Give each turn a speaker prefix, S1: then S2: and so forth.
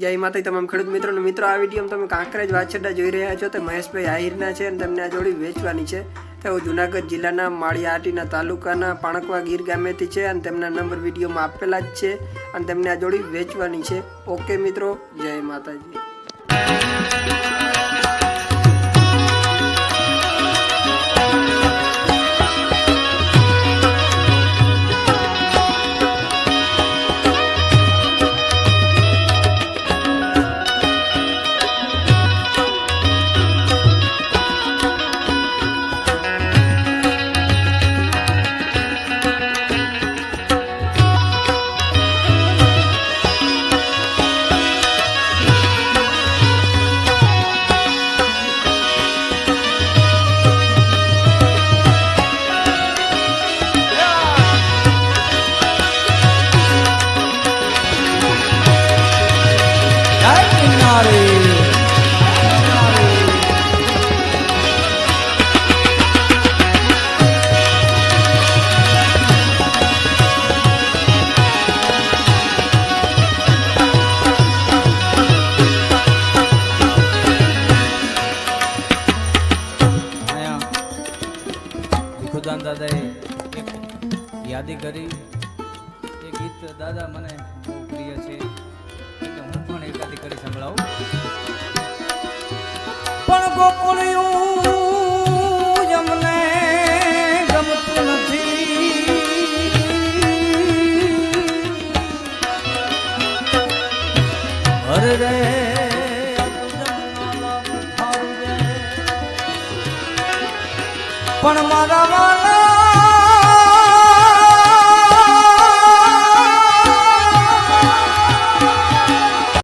S1: જય માતા તમામ ખેડૂત મિત્રોને, મિત્રો, આ વિડીયોમાં તમે કાંકરેજ વાછરડા જોઈ રહ્યા છો. તે મહેશભાઈ આહિરના છે અને તેમને આ જોડી વેચવાની છે. તેઓ જુનાગઢ જિલ્લાના માળિયાહાટીના તાલુકાના પાણકવા ગીર ગામેથી છે અને તેમના નંબર વિડીયોમાં આપેલા જ છે અને તેમને આ જોડી વેચવાની છે. ઓકે મિત્રો, જય માતાજી.
S2: અહીંયા દાદાએ યાદી કરી. એ ગીત દાદા મને પ્રિય છે. હું પણ એકાદી કરી સંભળાવું. પણ ગોકુળિયું જમને હરે રે. પણ મારા વાલા